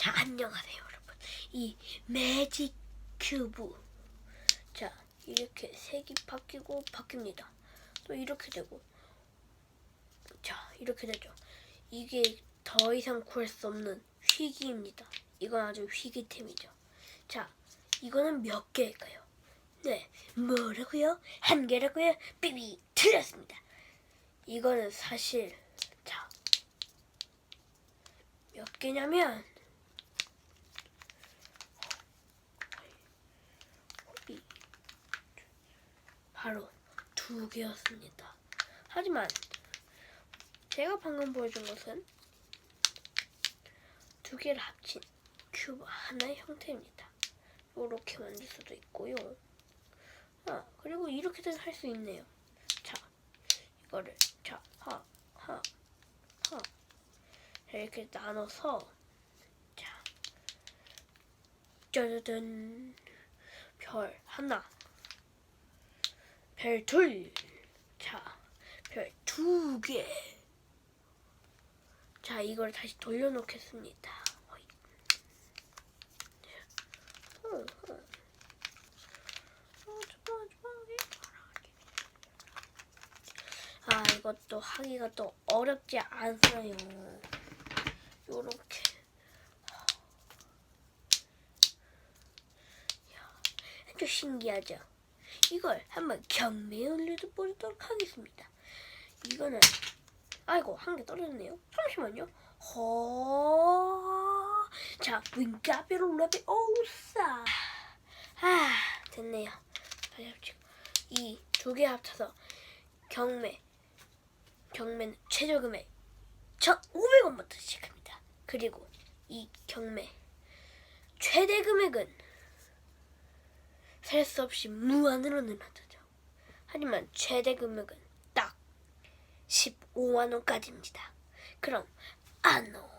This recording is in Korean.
자, 안녕하세요, 여러분. 이 매직 큐브. 자, 이렇게 색이 바뀌고 바뀝니다. 또 이렇게 되고. 자, 이렇게 되죠. 이게 더 이상 구할 수 없는 희귀입니다. 이건 아주 희귀템이죠. 자, 이거는 몇 개일까요? 네, 뭐라고요? 한 개라고요? 삐비 틀렸습니다. 이거는 사실 자, 몇 개냐면 이, 바로 두 개였습니다. 하지만 제가 방금 보여준 것은 두 개를 합친 큐브 하나의 형태입니다. 이렇게 만들 수도 있고요. 아 그리고 이렇게도 할 수 있네요. 자 이거를 자 하 하 하 이렇게 나눠서 자 짜자잔 별 하나 별 둘 자 별 두 개 자 이걸 다시 돌려놓겠습니다. 어, 어. 아 이것도 하기가 또 어렵지 않아요. 요렇게 야, 아주 신기하죠. 이걸 한번 경매에 올려보도록 하겠습니다. 이거는 아이고 한 개 떨어졌네요. 잠시만요. 허. 자, 윙가비로 레비 오사. 아, 됐네요. 다시 합치고 이 두 개 합쳐서 경매 경매는 최저 금액 1,500원부터 시작합니다. 그리고 이 경매 최대 금액은 셀 수 없이 무한으로 늘어나죠. 하지만 최대 금액은 딱 15만 원까지입니다. 그럼 안노